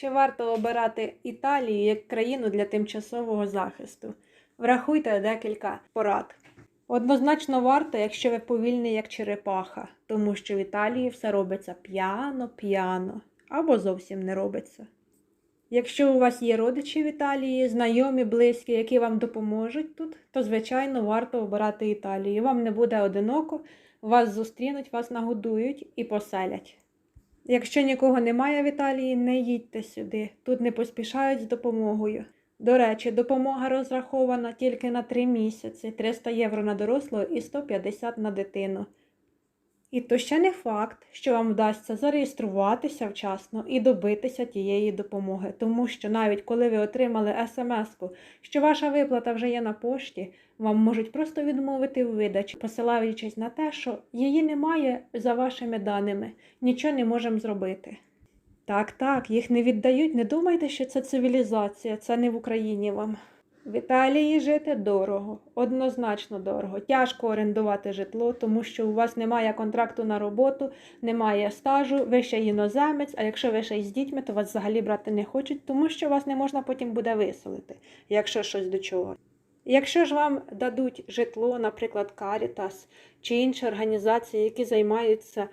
Чи варто обирати Італію як країну для тимчасового захисту? Врахуйте декілька порад. Однозначно варто, якщо ви повільний як черепаха, тому що в Італії все робиться п'яно-п'яно або зовсім не робиться. Якщо у вас є родичі в Італії, знайомі, близькі, які вам допоможуть тут, то звичайно варто обирати Італію. Вам не буде одиноко, вас зустрінуть, вас нагодують і поселять. Якщо нікого немає в Італії, не їдьте сюди. Тут не поспішають з допомогою. До речі, допомога розрахована тільки на 3 місяці 300 євро на дорослого і 150 на дитину. І то ще не факт, що вам вдасться зареєструватися вчасно і добитися тієї допомоги, тому що навіть коли ви отримали смс-ку, що ваша виплата вже є на пошті, вам можуть просто відмовити в видачі, посилаючись на те, що її немає за вашими даними, нічого не можемо зробити. Так, так, їх не віддають. Не думайте, що це цивілізація, це не в Україні вам. В Італії жити дорого, однозначно дорого. Тяжко орендувати житло, тому що у вас немає контракту на роботу, немає стажу, ви ще іноземець, а якщо ви ще й з дітьми, то вас взагалі брати не хочуть, тому що вас не можна потім буде виселити, якщо щось до чого. Якщо ж вам дадуть житло, наприклад, Caritas чи інші організації, які займаються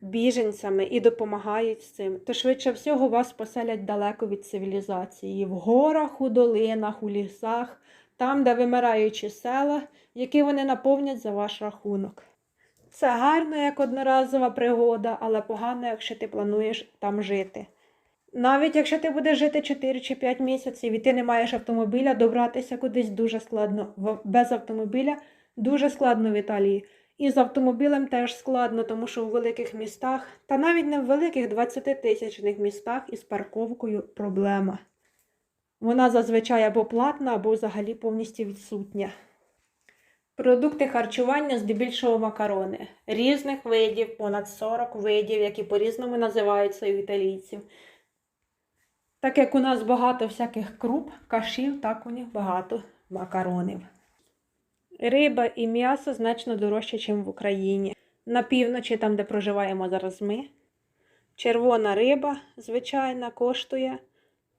біженцями і допомагають з цим, то швидше всього вас поселять далеко від цивілізації, в горах, у долинах, у лісах, там, де вимираючі села, які вони наповнять за ваш рахунок. Це гарно як одноразова пригода, але погано, якщо ти плануєш там жити. Навіть якщо ти будеш жити 4 чи 5 місяців і ти не маєш автомобіля, добратися кудись дуже складно. Без автомобіля дуже складно в Італії. І з автомобілем теж складно, тому що у великих містах, та навіть не в великих 20-тисячних містах із парковкою проблема. Вона зазвичай або платна, або взагалі повністю відсутня. Продукти харчування здебільшого макарони. Різних видів, понад 40 видів, які по-різному називаються у італійців. Так як у нас багато всяких круп, кашів, так у них багато макаронів. Риба і м'ясо значно дорожче, ніж в Україні. На півночі, там, де проживаємо зараз ми, червона риба, звичайна, коштує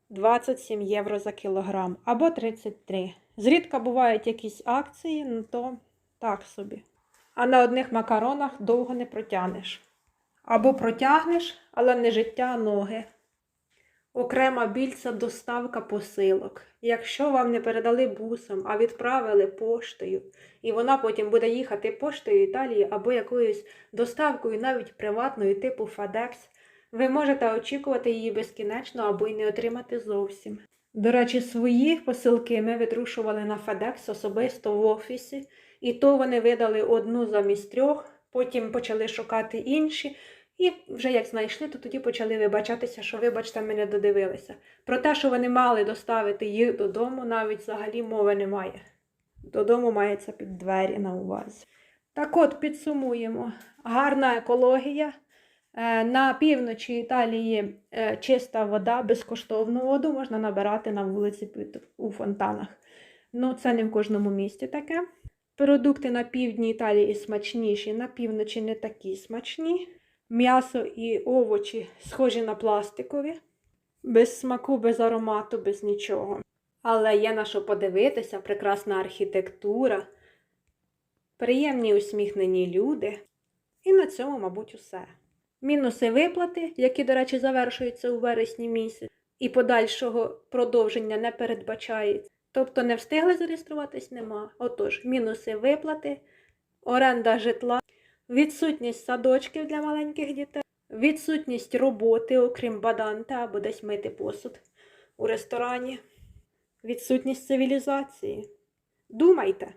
27 євро за кілограм або 33. Зрідка бувають якісь акції, ну то так собі. А на одних макаронах довго не протягнеш. Або протягнеш, але не життя, а ноги. Окрема біль це доставка посилок. Якщо вам не передали бусом, а відправили поштою, і вона потім буде їхати поштою Італії або якоюсь доставкою, навіть приватною, типу FedEx, ви можете очікувати її безкінечно або й не отримати зовсім. До речі, свої посилки ми витрушували на FedEx особисто в офісі, і то вони видали одну замість трьох, потім почали шукати інші. І вже як знайшли, то тоді почали вибачатися, що, вибачте, ми не додивилися. Про те, що вони мали доставити їх додому, навіть взагалі мови немає. Додому мається під двері на увазі. Так от, підсумуємо: гарна екологія. Е, На півночі Італії е, чиста вода, безкоштовну воду можна набирати на вулиці у фонтанах. Ну, це не в кожному місті таке. Продукти на півдні Італії смачніші, на півночі не такі смачні. М'ясо і овочі схожі на пластикові, без смаку, без аромату, без нічого. Але є на що подивитися, прекрасна архітектура, приємні усміхнені люди. І на цьому, мабуть, усе. Мінуси виплати, які, до речі, завершуються у вересні місяць, і подальшого продовження не передбачається. Тобто не встигли зареєструватись, нема. Отож, мінуси виплати, оренда житла, відсутність садочків для маленьких дітей, відсутність роботи, окрім баданта або десь мити посуд у ресторані, відсутність цивілізації. Думайте!